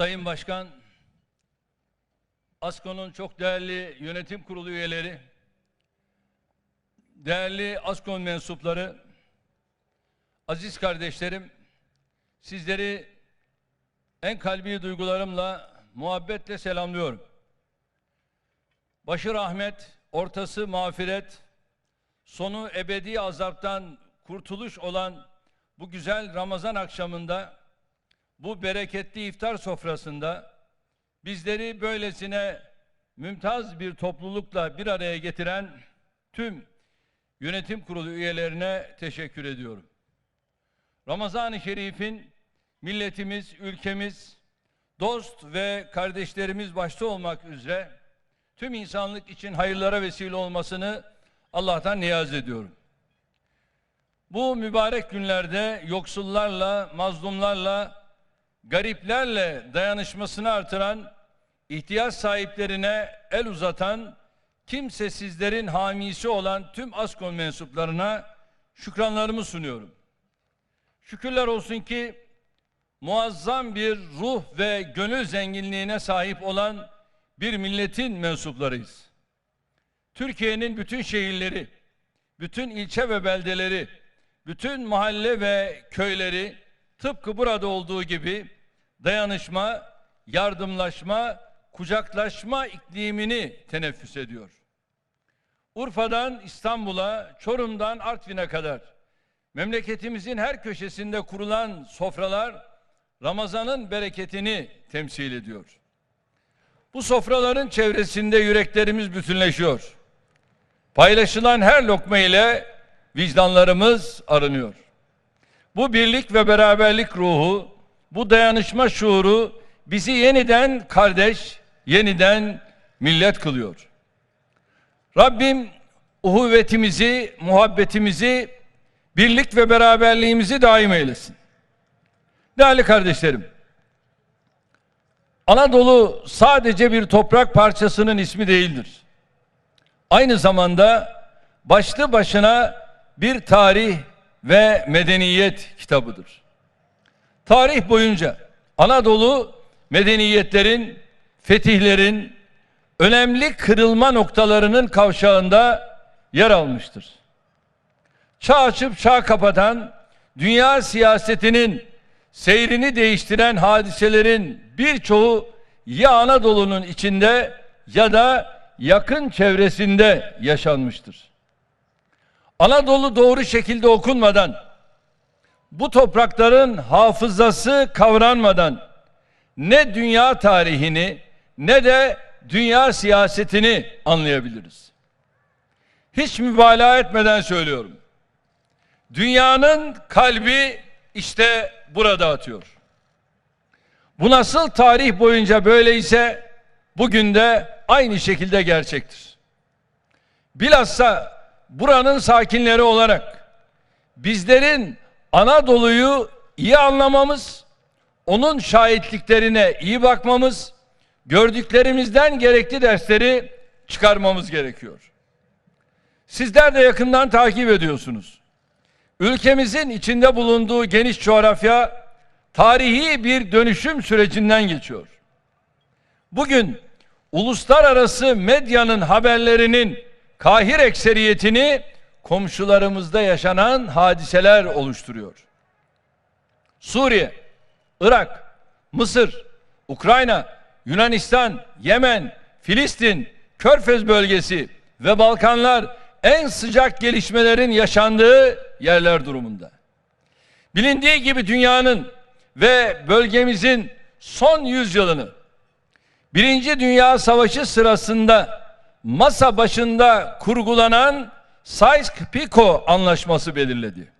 Sayın Başkan, ASKO'nun çok değerli yönetim kurulu üyeleri, değerli ASKON mensupları, aziz kardeşlerim, sizleri en kalbi duygularımla, muhabbetle selamlıyorum. Başı rahmet, ortası mağfiret, sonu ebedi azaptan kurtuluş olan bu güzel Ramazan akşamında bu bereketli iftar sofrasında bizleri böylesine mümtaz bir toplulukla bir araya getiren tüm yönetim kurulu üyelerine teşekkür ediyorum. Ramazan-ı Şerif'in milletimiz, ülkemiz, dost ve kardeşlerimiz başta olmak üzere tüm insanlık için hayırlara vesile olmasını Allah'tan niyaz ediyorum. Bu mübarek günlerde yoksullarla, mazlumlarla, gariplerle dayanışmasını artıran, ihtiyaç sahiplerine el uzatan, kimsesizlerin hamisi olan tüm ASKON mensuplarına şükranlarımı sunuyorum. Şükürler olsun ki muazzam bir ruh ve gönül zenginliğine sahip olan bir milletin mensuplarıyız. Türkiye'nin bütün şehirleri, bütün ilçe ve beldeleri, bütün mahalle ve köyleri tıpkı burada olduğu gibi dayanışma, yardımlaşma, kucaklaşma iklimini teneffüs ediyor. Urfa'dan İstanbul'a, Çorum'dan Artvin'e kadar memleketimizin her köşesinde kurulan sofralar Ramazan'ın bereketini temsil ediyor. Bu sofraların çevresinde yüreklerimiz bütünleşiyor. Paylaşılan her lokma ile vicdanlarımız arınıyor. Bu birlik ve beraberlik ruhu, bu dayanışma şuuru bizi yeniden kardeş, yeniden millet kılıyor. Rabbim uhuvvetimizi, muhabbetimizi, birlik ve beraberliğimizi daim eylesin. Değerli kardeşlerim, Anadolu sadece bir toprak parçasının ismi değildir. Aynı zamanda başlı başına bir tarih ve medeniyet kitabıdır. Tarih boyunca Anadolu medeniyetlerin, fetihlerin önemli kırılma noktalarının kavşağında yer almıştır. Çağ açıp çağ kapatan, dünya siyasetinin seyrini değiştiren hadiselerin birçoğu ya Anadolu'nun içinde ya da yakın çevresinde yaşanmıştır. Anadolu doğru şekilde okunmadan, bu toprakların hafızası kavranmadan ne dünya tarihini ne de dünya siyasetini anlayabiliriz. Hiç mübalağa etmeden söylüyorum. Dünyanın kalbi işte burada atıyor. Bu nasıl tarih boyunca böyleyse bugün de aynı şekilde gerçektir. Bilhassa buranın sakinleri olarak bizlerin Anadolu'yu iyi anlamamız, onun şahitliklerine iyi bakmamız, gördüklerimizden gerekli dersleri çıkarmamız gerekiyor. Sizler de yakından takip ediyorsunuz. Ülkemizin içinde bulunduğu geniş coğrafya tarihi bir dönüşüm sürecinden geçiyor. Bugün uluslararası medyanın haberlerinin kahir ekseriyetini komşularımızda yaşanan hadiseler oluşturuyor. Suriye, Irak, Mısır, Ukrayna, Yunanistan, Yemen, Filistin, Körfez bölgesi ve Balkanlar en sıcak gelişmelerin yaşandığı yerler durumunda. Bilindiği gibi dünyanın ve bölgemizin son yüzyılını Birinci Dünya Savaşı sırasında masa başında kurgulanan Sykes-Picot anlaşması belirledi.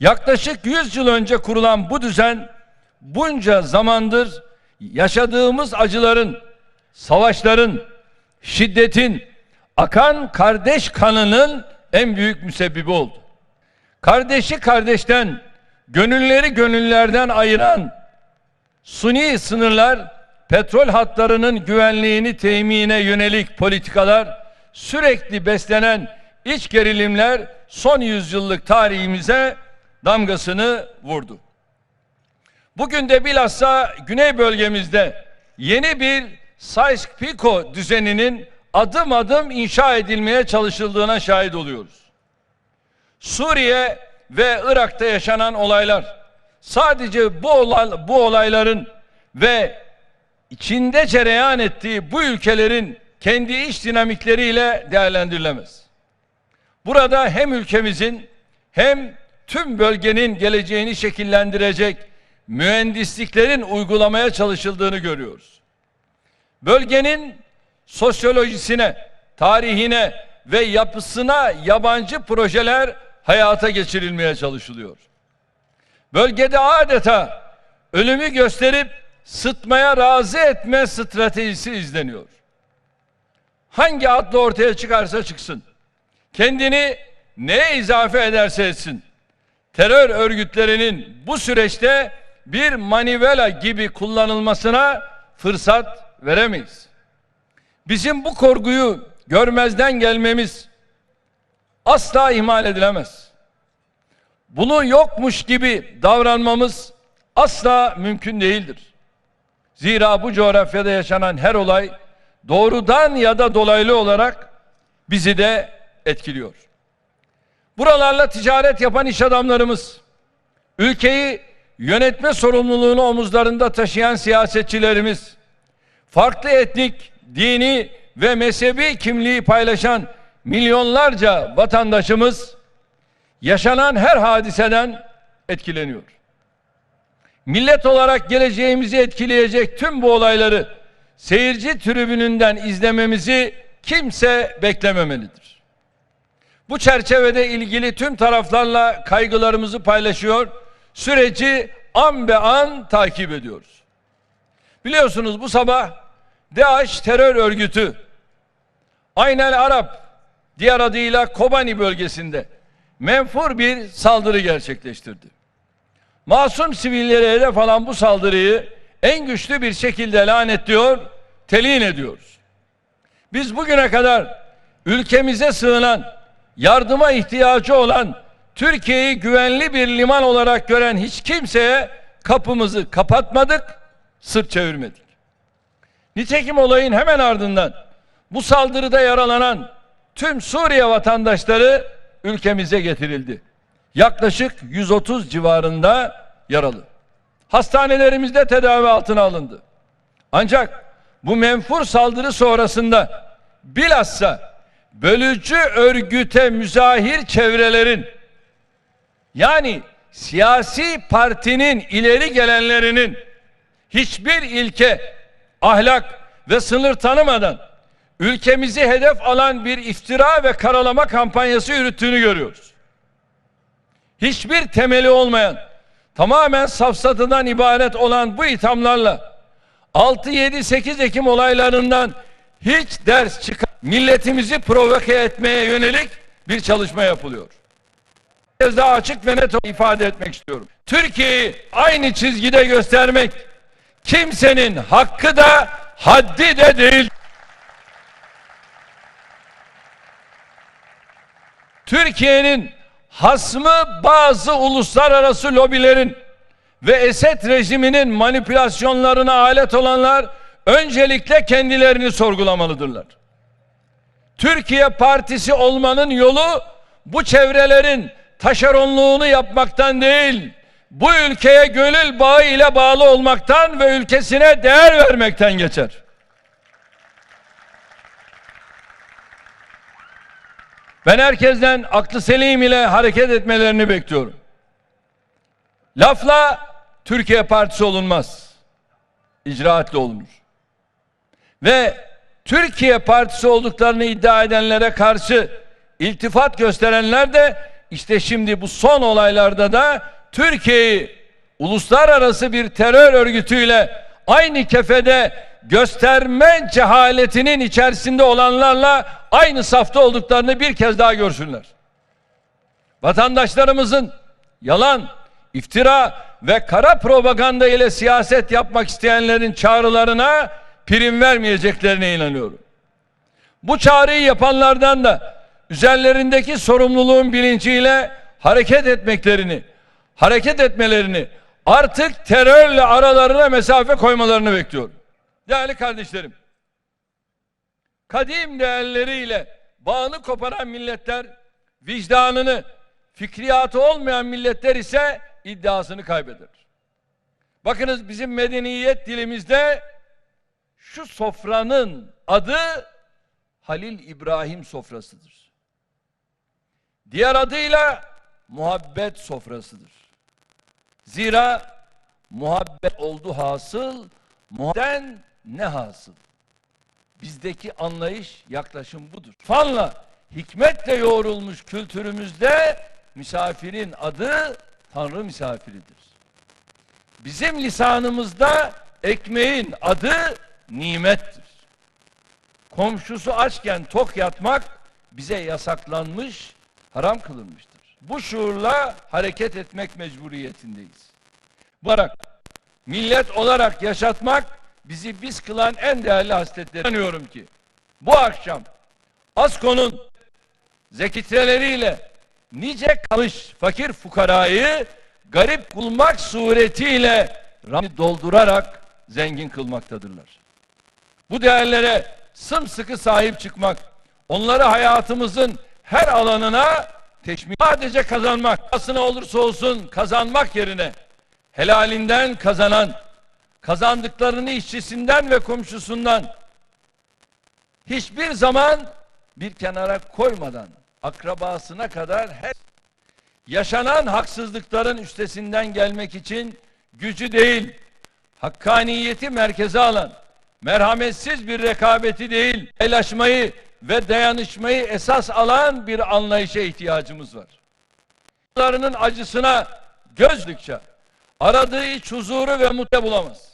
Yaklaşık 100 yıl önce kurulan bu düzen bunca zamandır yaşadığımız acıların, savaşların, şiddetin, akan kardeş kanının en büyük müsebbibi oldu. Kardeşi kardeşten, gönülleri gönüllerden ayıran suni sınırlar, petrol hatlarının güvenliğini temine yönelik politikalar, sürekli beslenen iç gerilimler son yüzyıllık tarihimize damgasını vurdu. Bugün de bilhassa güney bölgemizde yeni bir Sykes-Picot düzeninin adım adım inşa edilmeye çalışıldığına şahit oluyoruz. Suriye ve Irak'ta yaşanan olaylar sadece bu olay, bu olayların ve içinde cereyan ettiği bu ülkelerin kendi iç dinamikleriyle değerlendirilemez. Burada hem ülkemizin hem tüm bölgenin geleceğini şekillendirecek mühendisliklerin uygulamaya çalışıldığını görüyoruz. Bölgenin sosyolojisine, tarihine ve yapısına yabancı projeler hayata geçirilmeye çalışılıyor. Bölgede adeta ölümü gösterip sıtmaya razı etme stratejisi izleniyor. Hangi adlı ortaya çıkarsa çıksın, kendini neye izafe ederse etsin, terör örgütlerinin bu süreçte bir manivela gibi kullanılmasına fırsat veremeyiz. Bizim bu korguyu görmezden gelmemiz asla ihmal edilemez. Bunu yokmuş gibi davranmamız asla mümkün değildir. Zira bu coğrafyada yaşanan her olay doğrudan ya da dolaylı olarak bizi de etkiliyor. Buralarla ticaret yapan iş adamlarımız, ülkeyi yönetme sorumluluğunu omuzlarında taşıyan siyasetçilerimiz, farklı etnik, dini ve mezhebi kimliği paylaşan milyonlarca vatandaşımız yaşanan her hadiseden etkileniyor. Millet olarak geleceğimizi etkileyecek tüm bu olayları seyirci tribününden izlememizi kimse beklememelidir. Bu çerçevede ilgili tüm taraflarla kaygılarımızı paylaşıyor, süreci an be an takip ediyoruz. Biliyorsunuz bu sabah DAEŞ terör örgütü Aynel Arap diğer adıyla Kobani bölgesinde menfur bir saldırı gerçekleştirdi. Masum sivillere hedef alan bu saldırıyı en güçlü bir şekilde lanetliyor, telin ediyoruz. Biz bugüne kadar ülkemize sığınan, yardıma ihtiyacı olan, Türkiye'yi güvenli bir liman olarak gören hiç kimseye kapımızı kapatmadık, sırt çevirmedik. Nitekim olayın hemen ardından bu saldırıda yaralanan tüm Suriye vatandaşları ülkemize getirildi. Yaklaşık 130 civarında yaralı. Hastanelerimizde tedavi altına alındı. Ancak bu menfur saldırı sonrasında bilhassa bölücü örgüte müzahir çevrelerin yani siyasi partinin ileri gelenlerinin hiçbir ilke, ahlak ve sınır tanımadan ülkemizi hedef alan bir iftira ve karalama kampanyası yürüttüğünü görüyoruz. Hiçbir temeli olmayan, tamamen safsatadan ibaret olan bu ithamlarla 6 7 8 Ekim olaylarından hiç ders çıkar milletimizi provoke etmeye yönelik bir çalışma yapılıyor. Biraz daha açık ve net ifade etmek istiyorum. Türkiye'yi aynı çizgide göstermek kimsenin hakkı da haddi de değil. Türkiye'nin hasmı bazı uluslararası lobilerin ve Esed rejiminin manipülasyonlarına alet olanlar öncelikle kendilerini sorgulamalıdırlar. Türkiye Partisi olmanın yolu bu çevrelerin taşeronluğunu yapmaktan değil, bu ülkeye gönül bağı ile bağlı olmaktan ve ülkesine değer vermekten geçer. Ben herkesten aklı selim ile hareket etmelerini bekliyorum. Lafla Türkiye Partisi olunmaz. İcraatle olunur. Ve Türkiye Partisi olduklarını iddia edenlere karşı iltifat gösterenler de işte şimdi bu son olaylarda da Türkiye'yi uluslararası bir terör örgütüyle aynı kefede gösterme cehaletinin içerisinde olanlarla aynı safta olduklarını bir kez daha görsünler. vatandaşlarımızın yalan, iftira ve kara propaganda ile siyaset yapmak isteyenlerin çağrılarına prim vermeyeceklerine inanıyorum. Bu çağrıyı yapanlardan da üzerlerindeki sorumluluğun bilinciyle hareket etmeklerini, hareket etmelerini, artık terörle aralarına mesafe koymalarını bekliyorum. Değerli kardeşlerim, kadim değerleriyle bağını koparan milletler vicdanını, fikriyatı olmayan milletler ise iddiasını kaybeder. Bakınız bizim medeniyet dilimizde şu sofranın adı Halil İbrahim sofrasıdır. Diğer adıyla muhabbet sofrasıdır. Zira muhabbet oldu hasıl, muhabbetten ne hasıl? Bizdeki anlayış, yaklaşım budur. Fanla, hikmetle yoğrulmuş kültürümüzde misafirin adı Tanrı misafiridir. Bizim lisanımızda ekmeğin adı nimettir. Komşusu açken tok yatmak bize yasaklanmış, haram kılınmıştır. Bu şuurla hareket etmek mecburiyetindeyiz. Bu olarak, millet olarak yaşatmak bizi biz kılan en değerli hasletler. İnanıyorum ki bu akşam ASKO'nun zekitreleriyle nice kalmış fakir fukarayı garip bulmak suretiyle rahmi doldurarak zengin kılmaktadırlar. Bu değerlere sımsıkı sahip çıkmak, onları hayatımızın her alanına teşmil sadece kazanmak, aslında olursa olsun kazanmak yerine helalinden kazanan, kazandıklarını işçisinden ve komşusundan hiçbir zaman bir kenara koymadan akrabasına kadar her yaşanan haksızlıkların üstesinden gelmek için gücü değil, hakkaniyeti merkeze alan, merhametsiz bir rekabeti değil, paylaşmayı ve dayanışmayı esas alan bir anlayışa ihtiyacımız var. Larının acısına gözdükçe aradığı iç huzuru ve mutlu bulamaz.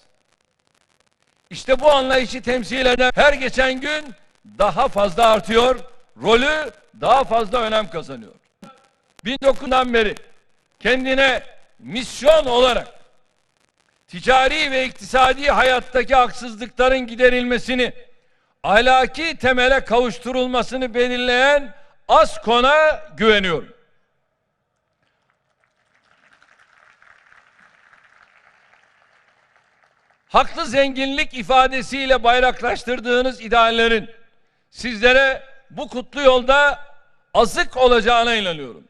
İşte bu anlayışı temsil eden her geçen gün daha fazla artıyor, rolü daha fazla önem kazanıyor. 1900'dan beri kendine misyon olarak ticari ve iktisadi hayattaki haksızlıkların giderilmesini, ahlaki temele kavuşturulmasını belirleyen ASKON'a güveniyorum. Haklı zenginlik ifadesiyle bayraklaştırdığınız ideallerin sizlere bu kutlu yolda azık olacağına inanıyorum.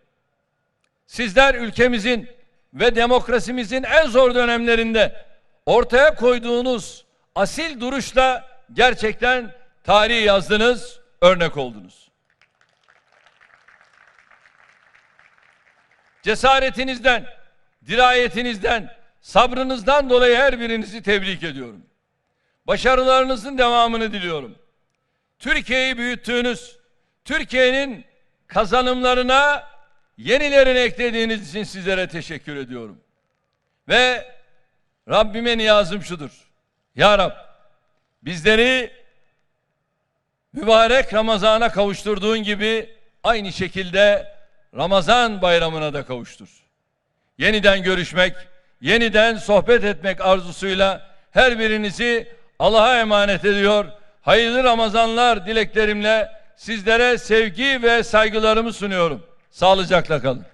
Sizler ülkemizin ve demokrasimizin en zor dönemlerinde ortaya koyduğunuz asil duruşla gerçekten tarihi yazdınız, örnek oldunuz. Cesaretinizden, dirayetinizden, sabrınızdan dolayı her birinizi tebrik ediyorum. Başarılarınızın devamını diliyorum. Türkiye'yi büyüttüğünüz, Türkiye'nin kazanımlarına yenilerini eklediğiniz için sizlere teşekkür ediyorum. Ve Rabbime niyazım şudur. Ya Rab bizleri mübarek Ramazan'a kavuşturduğun gibi aynı şekilde Ramazan bayramına da kavuştur. Yeniden görüşmek, yeniden sohbet etmek arzusuyla her birinizi Allah'a emanet ediyor. Hayırlı Ramazanlar dileklerimle sizlere sevgi ve saygılarımı sunuyorum. Sağlıcakla kalın.